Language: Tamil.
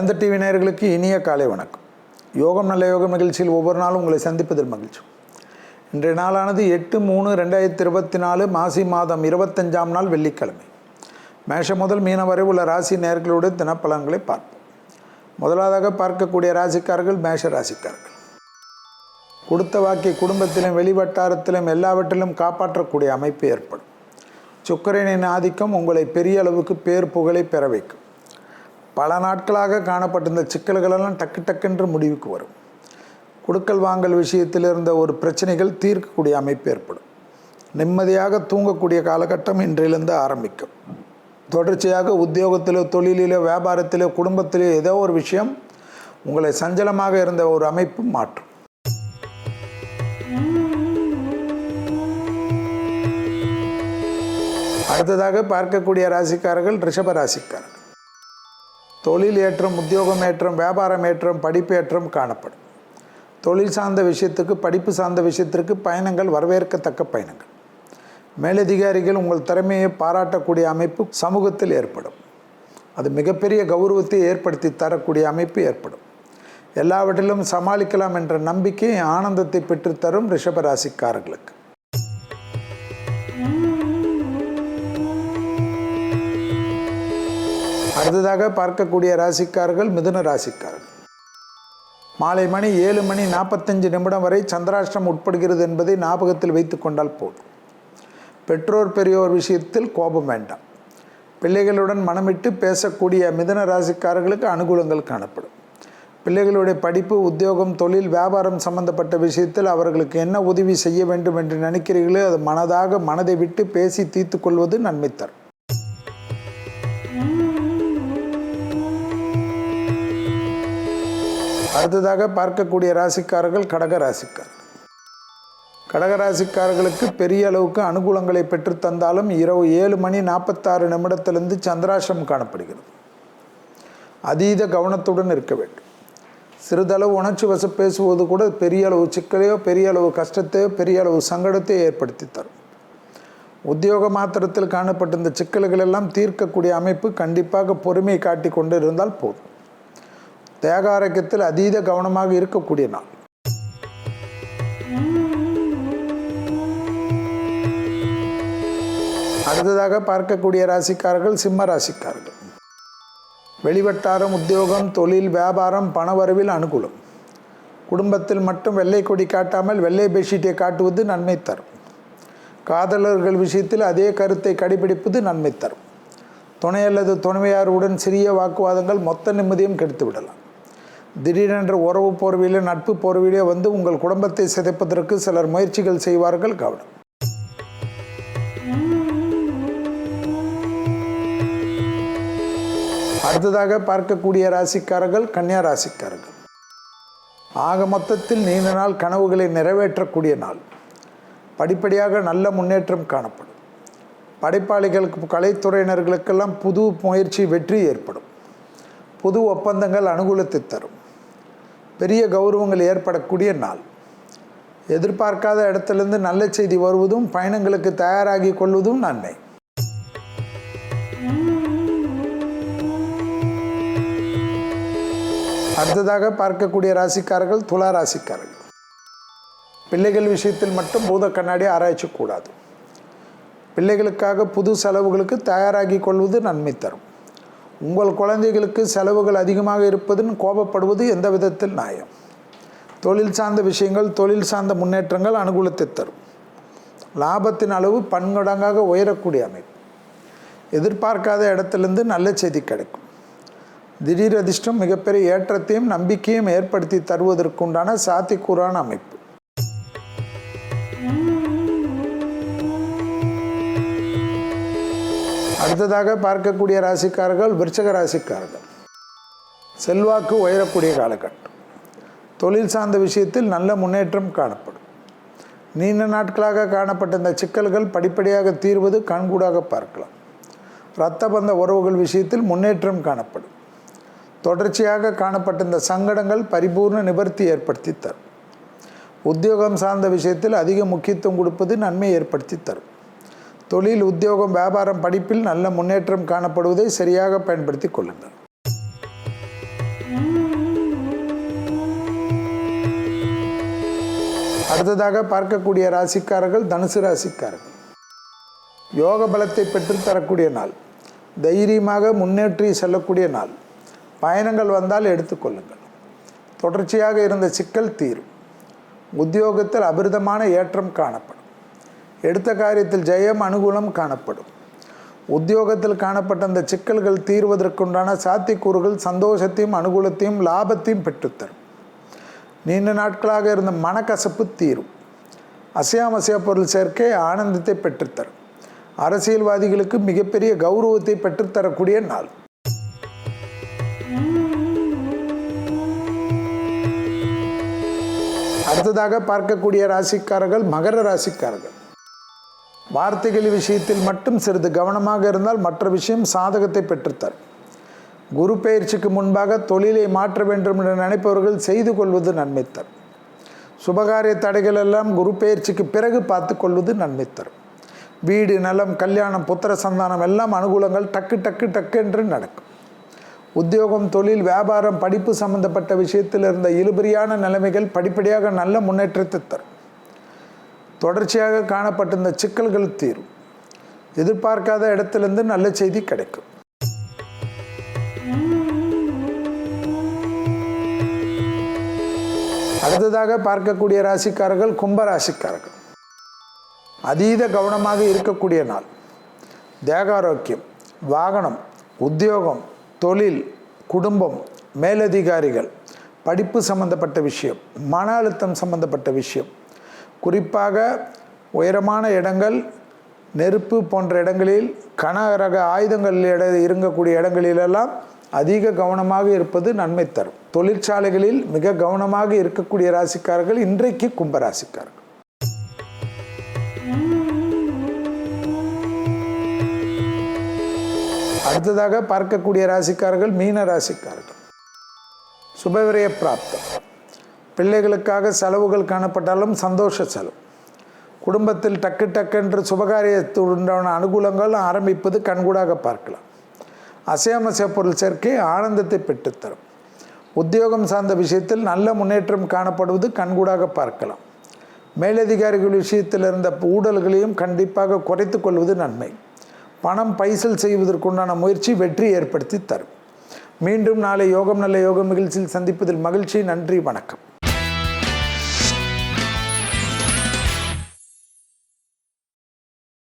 வேந்த டிவி நேயர்களுக்கு இனிய காலை வணக்கம். யோகம் நல்ல யோக நிகழ்ச்சியில் ஒவ்வொரு நாளும் உங்களை சந்திப்பதில் மகிழ்ச்சி. இன்றைய நாளானது எட்டு மூணு ரெண்டாயிரத்தி இருபத்தி நாலு மாசி மாதம் இருபத்தஞ்சாம் நாள் வெள்ளிக்கிழமை. மேஷம் முதல் மீன வரை உள்ள ராசி நேர்களோடு தினப்பலன்களை பார்ப்போம். முதலாவதாக பார்க்கக்கூடிய ராசிக்காரர்கள் மேஷ ராசிக்காரர்கள். கொடுத்த வாக்கை குடும்பத்திலும் வெளிவட்டாரத்திலும் எல்லாவற்றிலும் காப்பாற்றக்கூடிய அமைப்பு ஏற்படும். சுக்கரனின் ஆதிக்கம் உங்களை பெரிய அளவுக்கு பேர் புகழை பெற வைக்கும். பல நாட்களாக காணப்பட்டிருந்த சிக்கல்களெல்லாம் டக்கு டக்குன்ற முடிவுக்கு வரும். கொடுக்கல் வாங்கல் விஷயத்தில் இருந்த ஒரு பிரச்சனைகள் தீர்க்கக்கூடிய அமைப்பு ஏற்படும். நிம்மதியாக தூங்கக்கூடிய காலகட்டம் இன்றிலிருந்து ஆரம்பிக்கும். தொடர்ச்சியாக உத்தியோகத்திலோ தொழிலிலோ வியாபாரத்திலோ குடும்பத்திலோ ஏதோ ஒரு விஷயம் உங்களை சஞ்சலமாக இருந்த ஒரு அமைப்பு மாற்றும். அடுத்ததாக பார்க்கக்கூடிய ராசிக்காரர்கள் ரிஷப ராசிக்காரர்கள். தொழில் ஏற்றம் உத்தியோகம் ஏற்றம் வியாபாரம் ஏற்றம் படிப்பு ஏற்றம் காணப்படும். தொழில் சார்ந்த விஷயத்துக்கு படிப்பு சார்ந்த விஷயத்திற்கு பயணங்கள் வரவேற்கத்தக்க பயணங்கள். மேலதிகாரிகள் உங்கள் திறமையை பாராட்டக்கூடிய அமைப்பு சமூகத்தில் ஏற்படும். அது மிகப்பெரிய கௌரவத்தை ஏற்படுத்தி தரக்கூடிய அமைப்பு ஏற்படும். எல்லாவற்றிலும் சமாளிக்கலாம் என்ற நம்பிக்கை ஆனந்தத்தை பெற்றுத்தரும் ரிஷபராசிக்காரர்களுக்கு. அடுத்ததாக பார்க்கக்கூடிய ராசிக்காரர்கள் மிதுன ராசிக்காரர்கள். மாலை மணி ஏழு மணி நாற்பத்தஞ்சு நிமிடம் வரை சந்திராஷ்டிரம் உட்படுகிறது என்பதை ஞாபகத்தில் வைத்து கொண்டால் போதும். பெற்றோர் பெரியோர் விஷயத்தில் கோபம் வேண்டாம். பிள்ளைகளுடன் மனமிட்டு பேசக்கூடிய மிதுன ராசிக்காரர்களுக்கு அனுகூலங்கள் காணப்படும். பிள்ளைகளுடைய படிப்பு உத்தியோகம் தொழில் வியாபாரம் சம்பந்தப்பட்ட விஷயத்தில் அவர்களுக்கு என்ன உதவி செய்ய வேண்டும் என்று நினைக்கிறீர்களோ அது மனதாக மனதை விட்டு பேசி தீர்த்து கொள்வது நன்மை தரும். அடுத்ததாக பார்க்கக்கூடிய ராசிக்காரர்கள் கடக ராசிக்காரர்கள். கடக ராசிக்காரர்களுக்கு பெரிய அளவுக்கு அனுகூலங்களை பெற்று தந்தாலும் இரவு ஏழு மணி நாற்பத்தாறு நிமிடத்திலிருந்து சந்திராசிரம் காணப்படுகிறது. அதீத கவனத்துடன் இருக்க வேண்டும். சிறிதளவு உணர்ச்சி வச பேசுவது கூட பெரிய அளவு சிக்கலையோ பெரிய அளவு கஷ்டத்தையோ பெரிய அளவு சங்கடத்தையோ ஏற்படுத்தி தரும். உத்தியோக மாத்திரத்தில் காணப்பட்ட இந்த சிக்கல்கள் எல்லாம் தீர்க்கக்கூடிய அமைப்பு கண்டிப்பாக பொறுமை காட்டி கொண்டு இருந்தால் போதும். தேகாரக்கத்தில் அதீத கவனமாக இருக்கக்கூடிய நாள். அடுத்ததாக பார்க்கக்கூடிய ராசிக்காரர்கள் சிம்ம ராசிக்காரர்கள். வெளிவட்டாரம் உத்தியோகம் தொழில் வியாபாரம் பணவரவில் அனுகூலம். குடும்பத்தில் மட்டும் வெள்ளை கொடி காட்டாமல் வெள்ளை பெட்ஷீட்டை காட்டுவது நன்மை தரும். காதலர்கள் விஷயத்தில் அதே கருத்தை கடைபிடிப்பது நன்மை தரும். துணை அல்லது துணைவையாருடன் சிறிய வாக்குவாதங்கள் மொத்த நிம்மதியும் கெடுத்து விடலாம் திடீரென்று உறவு போர்வையிலோ நட்பு போர்வையிலோ வந்து உங்கள் குடும்பத்தை சிதைப்பதற்கு சிலர் முயற்சிகள் செய்வார்கள். கவனம். அடுத்ததாக பார்க்கக்கூடிய ராசிக்காரர்கள் கன்னியா ராசிக்காரர்கள். ஆக மொத்தத்தில் நீண்ட நாள் கனவுகளை நிறைவேற்றக்கூடிய நாள். படிப்படியாக நல்ல முன்னேற்றம் காணப்படும். படைப்பாளிகளுக்கு கலைத்துறையினர்களுக்கெல்லாம் புது முயற்சி வெற்றி ஏற்படும். புது ஒப்பந்தங்கள் அனுகூலத்தை தரும். பெரிய கௌரவங்கள் ஏற்படக்கூடிய நாள். எதிர்பார்க்காத இடத்திலிருந்து நல்ல செய்தி வருவதும் பயணங்களுக்கு தயாராகி கொள்வதும் நன்மை. அடுத்ததாக பார்க்கக்கூடிய ராசிக்காரர்கள் துலா ராசிக்காரர்கள். பிள்ளைகள் விஷயத்தில் மட்டும் பூத கண்ணாடி ஆராய்ச்சி கூடாது. பிள்ளைகளுக்காக புது செலவுகளுக்கு தயாராகி கொள்வது நன்மை தரும். உங்கள் குழந்தைகளுக்கு செலவுகள் அதிகமாக இருப்பதுன்னு கோபப்படுவது எந்த விதத்தில் நியாயம்? தொழில் சார்ந்த விஷயங்கள் தொழில் சார்ந்த முன்னேற்றங்கள் அனுகூலத்தை தரும். லாபத்தின் அளவு பன்மடங்காக உயரக்கூடிய அமைப்பு. எதிர்பார்க்காத இடத்துலேருந்து நல்ல செய்தி கிடைக்கும். திடீர் அதிர்ஷ்டம் மிகப்பெரிய ஏற்றத்தையும் நம்பிக்கையும் ஏற்படுத்தி தருவதற்குண்டான சாத்தியக்கூறான அமைப்பு. அடுத்ததாக பார்க்கக்கூடிய ராசிக்காரர்கள் விருச்சக ராசிக்காரர்கள். செல்வாக்கு உயரக்கூடிய காலகட்டம். தொழில் சார்ந்த விஷயத்தில் நல்ல முன்னேற்றம் காணப்படும். நீண்ட நாட்களாக காணப்பட்ட இந்த சிக்கல்கள் படிப்படியாக தீர்வது கண்கூடாக பார்க்கலாம். இரத்த பந்த உறவுகள் விஷயத்தில் முன்னேற்றம் காணப்படும். தொடர்ச்சியாக காணப்பட்ட இந்த சங்கடங்கள் பரிபூர்ண நிவர்த்தி ஏற்படுத்தி தரும். உத்தியோகம் சார்ந்த விஷயத்தில் அதிக முக்கியத்துவம் கொடுப்பது நன்மை ஏற்படுத்தி தரும். தொழில் உத்தியோகம் வியாபாரம் படிப்பில் நல்ல முன்னேற்றம் காணப்படுவதை சரியாக பயன்படுத்தி கொள்ளுங்கள். அடுத்ததாக பார்க்கக்கூடிய ராசிக்காரர்கள் தனுசு ராசிக்காரர்கள். யோக பலத்தை பெற்று தரக்கூடிய நாள். தைரியமாக முன்னேற்றி செல்லக்கூடிய நாள். பயணங்கள் வந்தால் எடுத்துக்கொள்ளுங்கள் தொடர்ச்சியாக இருந்த சிக்கல் தீரும். உத்தியோகத்தில் அபிர்தமான ஏற்றம் காணப்படும். எடுத்த காரியத்தில் ஜெயம் அனுகூலம் காணப்படும். உத்தியோகத்தில் காணப்பட்ட அந்த சிக்கல்கள் தீர்வதற்குண்டான சாத்தியக்கூறுகள் சந்தோஷத்தையும் அனுகூலத்தையும் லாபத்தையும் பெற்றுத்தரும். நீண்ட நாட்களாக இருந்த மனக்கசப்பு தீரும். அசையாமசையா பொருள் சேர்க்கை ஆனந்தத்தை பெற்றுத்தரும். அரசியல்வாதிகளுக்கு மிகப்பெரிய கௌரவத்தை பெற்றுத்தரக்கூடிய நாள். அடுத்ததாக பார்க்கக்கூடிய ராசிக்காரர்கள் மகர ராசிக்காரர்கள். வார்த்தைகள் விஷயத்தில் மட்டும் சிறிது கவனமாக இருந்தால் மற்ற விஷயம் சாதகத்தை பெற்றுத்தரும். குரு பயிற்சிக்கு முன்பாக தொழிலை மாற்ற வேண்டும் என்று நினைப்பவர்கள் செய்து கொள்வது நன்மை தரும். சுபகாரிய தடைகள் எல்லாம் குரு பயிற்சிக்கு பிறகு பார்த்து கொள்வது நன்மை தரும். வீடு நலம் கல்யாணம் புத்திர சந்தானம் எல்லாம் அனுகூலங்கள் டக்கு டக்கு டக்கு என்று நடக்கும். உத்தியோகம் தொழில் வியாபாரம் படிப்பு சம்பந்தப்பட்ட விஷயத்தில் இருந்த இழுபறியான நிலைமைகள் படிப்படியாக நல்ல முன்னேற்றத்தை தரும். தொடர்ச்சியாக காணப்பட்டிருந்த சிக்கல்கள் தீரும். எதிர்பார்க்காத இடத்திலிருந்து நல்ல செய்தி கிடைக்கும். அடுத்ததாக பார்க்கக்கூடிய ராசிக்காரர்கள் கும்ப ராசிக்காரர்கள் அதீத கவனமாக இருக்கக்கூடிய நாள். தேகாரோக்கியம் வாகனம் உத்தியோகம் தொழில் குடும்பம் மேலதிகாரிகள் படிப்பு சம்பந்தப்பட்ட விஷயம் மன அழுத்தம் சம்பந்தப்பட்ட விஷயம் குறிப்பாக உயரமான இடங்கள் நெருப்பு போன்ற இடங்களில் கனரக ஆயுதங்கள் இட இருக்கக்கூடிய இடங்களிலெல்லாம் அதிக கவனமாக இருப்பது நன்மை தரும். தொழிற்சாலைகளில் மிக கவனமாக இருக்கக்கூடிய ராசிக்காரர்கள் இன்றைக்கு கும்பராசிக்காரர்கள். அடுத்ததாக பார்க்கக்கூடிய ராசிக்காரர்கள் மீன ராசிக்காரர்கள். சுபவிரய பிராப்தம். பிள்ளைகளுக்காக செலவுகள் காணப்பட்டாலும் சந்தோஷ செலவு. குடும்பத்தில் டக்கு டக்கென்று சுபகாரியத்துடனான அனுகூலங்கள் ஆரம்பிப்பது கண்கூடாக பார்க்கலாம். அசையாமசைய பொருள் சேர்க்கை ஆனந்தத்தை பெற்றுத்தரும். உத்தியோகம் சார்ந்த விஷயத்தில் நல்ல முன்னேற்றம் காணப்படுவது கண்கூடாக பார்க்கலாம். மேலதிகாரிகள் விஷயத்தில் இருந்த ஊழல்களையும் கண்டிப்பாக குறைத்து கொள்வது நன்மை. பணம் பைசல் செய்வதற்குண்டான முயற்சி வெற்றி ஏற்படுத்தி தரும். மீண்டும் நாளை யோகம் நல்ல யோகம் நிகழ்ச்சியில் சந்திப்பதில் மகிழ்ச்சி. நன்றி வணக்கம்.